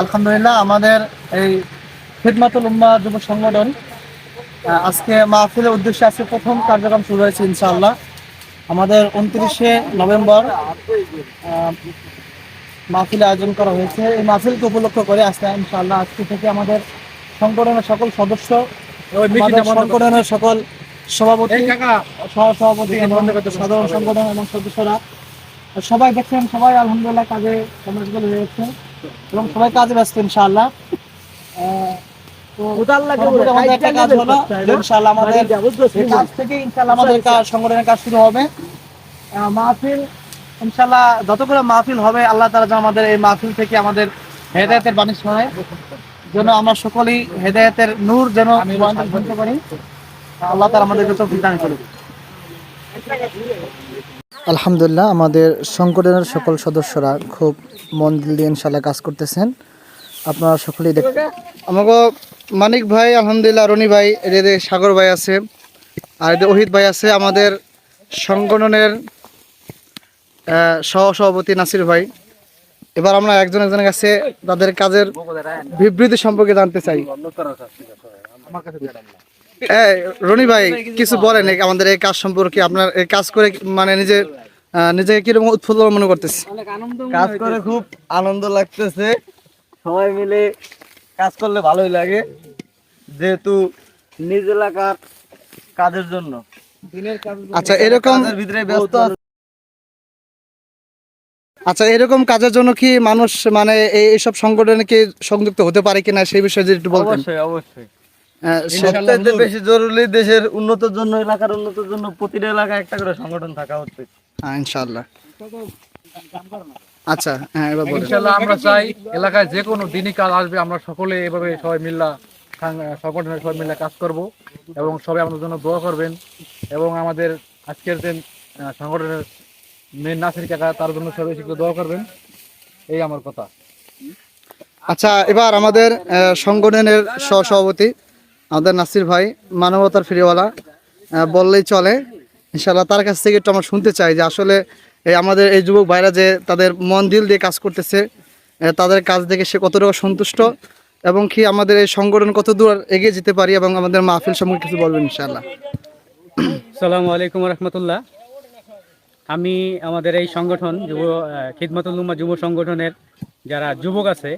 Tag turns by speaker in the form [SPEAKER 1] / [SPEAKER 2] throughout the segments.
[SPEAKER 1] আলহামদুলিল্লাহ আমাদের এই খিদমাতুল উম্মা যুব সংগঠন আজকে মাহফিলের উদ্দেশ্যে আজকে প্রথম কার্যক্রম শুরু হয়েছে ইনশাআল্লাহ। আমাদের উনত্রিশে নভেম্বর মাহফিল আয়োজন করা হয়েছে। এই মাহফিলকে উপলক্ষ করে আজকে ইনশাআল্লাহ আজকে থেকে আমাদের সংগঠনের সকল সদস্য সংগঠনের সকল সভাপতি সহ সভাপতি সাধারণ সংগঠন এবং সদস্যরা সবাই দেখছেন সবাই আলহামদুলিল্লাহ কাজে সমাজগুলো হয়েছে। এবং সবাই কাজে ব্যস্ত ইনশাআল্লাহ। আমাদের আমাদের আমাদের মাহফিল ইনশাআল্লাহ যতগুলো মাহফিল হবে আল্লাহ আমাদের এই মাহফিল থেকে আমাদের হেদায়েতের বাণী শোনায়। যেন আমরা সকলেই হেদায়েতের নূর যেন পারি। আল্লাহ আমাদেরকে তৌফিক দান করুন আলহামদুলিল্লাহ আমাদের সংগঠনের সকল সদস্যরা খুব মন দিল দিয়ে ইনশাল্লাহ কাজ করতেছেন। আপনারা সকলেই দেখতে আমাকে মানিক ভাই আলহামদুলিল্লাহ রনি ভাই এদের সাগর ভাই আছে আর এদের অহিত ভাই আছে আমাদের সংগঠনের আহ, সহ সভাপতি নাসির ভাই। এবার আমরা একজন একজনের কাছে তাদের কাজের বিবৃতি সম্পর্কে জানতে চাই। রনি ভাই কিছু বলেন আমাদের এই কাজ সম্পর্কে আপনার এই কাজ করে মানে নিজে নিজেকে কীরকম উৎফুল্ল মনে করতেছে?
[SPEAKER 2] কাজ করে খুব আনন্দ লাগতেছে। সবাই মিলে কাজ করলে ভালোই লাগে যেহেতু নিজ এলাকার কাজের জন্য।
[SPEAKER 1] আচ্ছা এরকম
[SPEAKER 2] ভিতরে ব্যস্ত
[SPEAKER 1] আচ্ছা এরকম কাজের জন্য কি মানুষ মানে এইসব সংগঠনে কি সংযুক্ত হতে পারে কিনা সেই বিষয়ে যদি একটু বলতেন?
[SPEAKER 2] অবশ্যই অবশ্যই।
[SPEAKER 1] আহ,
[SPEAKER 2] বেশি জরুরি দেশের উন্নতির জন্য এলাকার উন্নতির জন্য প্রতিটা এলাকায় একটা করে সংগঠন থাকা উচিত।
[SPEAKER 1] হ্যাঁ ইনশাআল্লাহ। আচ্ছা হ্যাঁ এবার বলেন।
[SPEAKER 3] আমরা চাই এলাকায় যে কোনো দিনই কাজ আসবে আমরা সকলে এভাবে সবাই মিল্লা সংগঠনের সবাই মিলে কাজ করব এবং সবাই আমাদের জন্য দোয়া করবেন এবং আমাদের আজকের যে আহ, সংগঠনের মেন নাসির কাকা তার জন্য সবাই দোয়া করবেন। এই আমার কথা।
[SPEAKER 1] আচ্ছা এবার আমাদের সংগঠনের সহ সভাপতি আমাদের নাসির ভাই মানবতার ফিরিওয়ালা বললেই চলে। ইনশাল্লাহ তার কাছ থেকে একটু আমরা শুনতে চাই যে আসলে এই আমাদের এই যুবক ভাইরা যে তাদের মন দিল দিয়ে কাজ করতেছে তাদের কাজ দেখে সে কতটুকু সন্তুষ্ট এবং কি আমাদের এই সংগঠন কত দূর এগিয়ে যেতে পারি এবং আমাদের মাহফিল সম্পর্কে কিছু বলবেন ইনশাল্লাহ
[SPEAKER 4] সালামু আলাইকুম রহমতুল্লাহ আমি আমাদের এই সংগঠন, যুব খিদমতুল উম্মা যুব সংগঠনের যারা যুবক আছে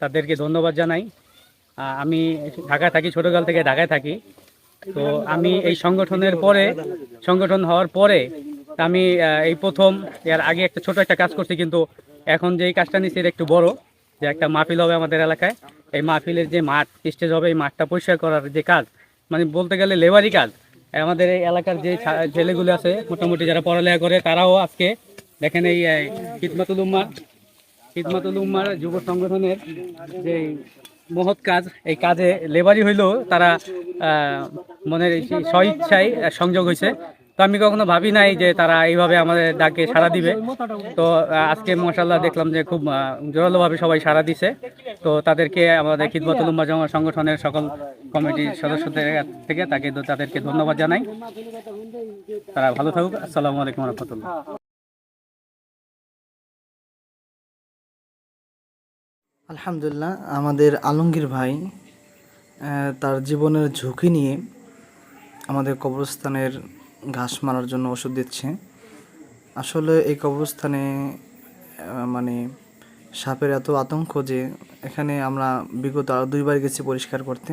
[SPEAKER 4] তাদেরকে ধন্যবাদ জানাই। আমি ঢাকায় থাকি, ছোটকাল থেকে ঢাকায় থাকি। তো আমি এই সংগঠনের পরে, সংগঠন হওয়ার পরে আমি এই প্রথম, এর আগে একটা ছোট একটা কাজ করছি, কিন্তু এখন যে কাজটা নিচ্ছি একটু বড়, যে একটা মাহফিল হবে আমাদের এলাকায়। এই মাহফিলের যে মাঠ, স্টেজ হবে, এই মাঠটা পরিষ্কার করার যে কাজ মানে বলতে গেলে লেবারি কাজ। আমাদের এই এলাকার যে ছেলেগুলো আছে, মোটামুটি যারা পড়ালেখা করে, তারাও আজকে দেখেন এই খিদমাতুল উম্মার খিদমাতুল উম্মার যুব সংগঠনের যে মহৎ কাজ। এই কাজে লেবারি হইলেও তারা মনের স্বইচ্ছায় সংযোগ হয়েছে তো আমি কখনো ভাবি নাই যে তারা এইভাবে আমাদের ডাকে সাড়া দিবে। তো আজকে মশাল্লাহ দেখলাম যে খুব জোরালোভাবে সবাই সাড়া দিছে। তো তাদেরকে আমাদের খিদমতুল উম্মা সংগঠনের সকল কমিটির সদস্যদের থেকে তাকে, তাদেরকে ধন্যবাদ জানাই। তারা ভালো থাকুক। আসসালামু আলাইকুম রহমতুল্লাহ।
[SPEAKER 1] আলহামদুলিল্লাহ, আমাদের আলমগীর ভাই তার জীবনের ঝুঁকি নিয়ে আমাদের কবরস্থানের ঘাস মারার জন্য ওষুধ দিচ্ছে। আসলে এই কবরস্থানে মানে সাপের এত আতঙ্ক যে এখানে আমরা বিগত আরও দুইবার গেছি পরিষ্কার করতে।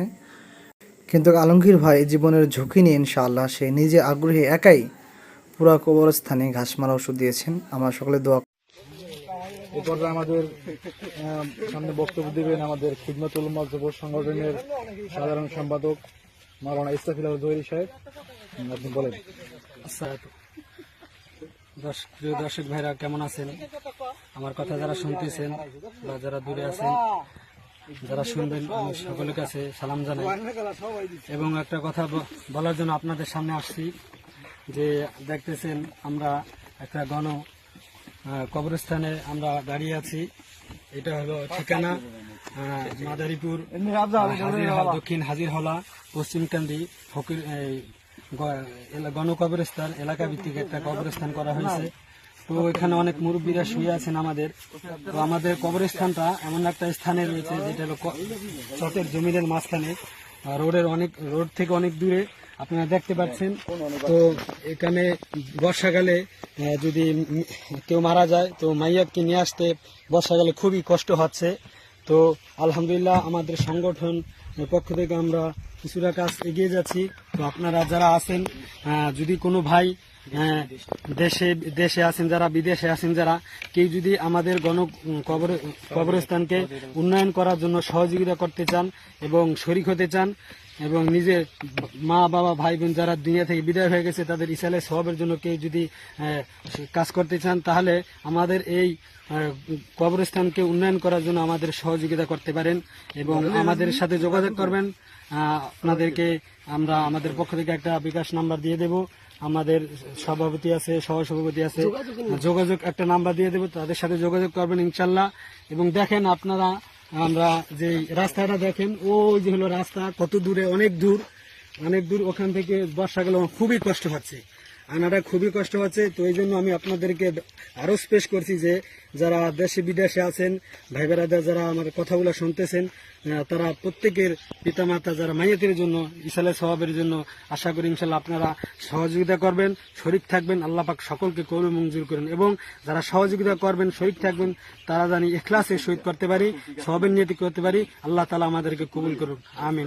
[SPEAKER 1] কিন্তু আলমগীর ভাই জীবনের ঝুঁকি নিয়ে ইনশাআল্লাহ সে নিজে আগ্রহী একাই পুরা কবরস্থানে ঘাস মারা ওষুধ দিয়েছেন। আমরা সকলে দোয়া
[SPEAKER 3] এ আমাদের সামনে বক্তব্য দিবেন আমাদের খিদমতুল যুব সংগঠনের সাধারণ সম্পাদক মাওলানা ইস্তাফিল জহির সাহেব। আপনি বলেন।
[SPEAKER 4] প্রিয় দর্শক ভাইরা, কেমন আছেন? আমার কথা যারা শুনতেছেন বা যারা দূরে আছেন, যারা শুনবেন, আমি সকলের কাছে সালাম জানাই। এবং একটা কথা বলার জন্য আপনাদের সামনে আসছি যে, দেখতেছেন আমরা একটা গণ কবরস্থানে আমরা দাঁড়িয়ে আছি। এটা হলো ঠিকানা মাদারীপুর দক্ষিণ হাজিরহলা পশ্চিমকান্দি ফকির এই গ- এলা- এলাকা ভিত্তিক একটা কবরস্থান করা হয়েছে।
[SPEAKER 5] তো এখানে অনেক মুরব্বীরা শুয়ে আছেন আমাদের। তো আমাদের কবরস্থানটা এমন একটা স্থানে রয়েছে যেটা হলো চকের জমিনের মাঝখানে। রোডের অনেক রোড থেকে অনেক দূরে আপনারা দেখতে পাচ্ছেন। তো এখানে বর্ষাকালে যদি কেউ মারা যায়, তো মাইয়াকে নিয়ে আসতে বর্ষাকালে খুবই কষ্ট হচ্ছে। তো আলহামদুলিল্লাহ আমাদের সংগঠন পক্ষ থেকে আমরা কিছুটা কাজ এগিয়ে যাচ্ছি। তো আপনারা যারা আছেন যদি কোনো ভাই দেশে দেশে আছেন যারা, বিদেশে আছেন যারা, কেউ যদি আমাদের গণ কবর, কবরস্থানকে উন্নয়ন করার জন্য সহযোগিতা করতে চান এবং শরিক হতে চান এবং নিজের মা, বাবা, ভাই, বোন যারা দুনিয়া থেকে বিদায় হয়ে গেছে, তাদের ইসালে সবের জন্য কেউ যদি কাজ করতে চান, তাহলে আমাদের এই কবরস্থানকে উন্নয়ন করার জন্য আমাদের সহযোগিতা করতে পারেন এবং আমাদের সাথে যোগাযোগ করবেন। আপনাদেরকে আমরা আমাদের পক্ষ থেকে একটা বিকাশ নাম্বার দিয়ে দেব। আমাদের সভাপতি আছে সহসভাপতি আছে। যোগাযোগ একটা নাম্বার দিয়ে দেবো তাদের সাথে যোগাযোগ করবেন ইনশাল্লাহ। এবং দেখেন আপনারা আমরা যে রাস্তাটা দেখেন ওই যে হলো রাস্তা কত দূরে অনেক দূর অনেক দূর ওখান থেকে বর্ষাকালে খুবই কষ্ট হচ্ছে। আনাটা খুবই কষ্ট হচ্ছে। তো এই জন্য আমি আপনাদেরকে আরও স্পেশ করছি যে যারা দেশে, বিদেশে আছেন, ভাই বেড়াদার যারা আমার কথাগুলো শুনতেছেন তারা প্রত্যেকের পিতামাতা যারা মাইয়াতের জন্য ইসালে স্বভাবের জন্য, আশা করি ইনশাল্লাহ আপনারা সহযোগিতা করবেন শরিক থাকবেন, আল্লাহ পাক সকলকে কবুল মঞ্জুর করেন। এবং যারা সহযোগিতা করবেন শরিক থাকবেন, তারা জানি এখলাসে শহীদ করতে পারি সবের নিয়তি করতে পারি, আল্লাহ তালা আমাদেরকে কবুল করুন আমিন।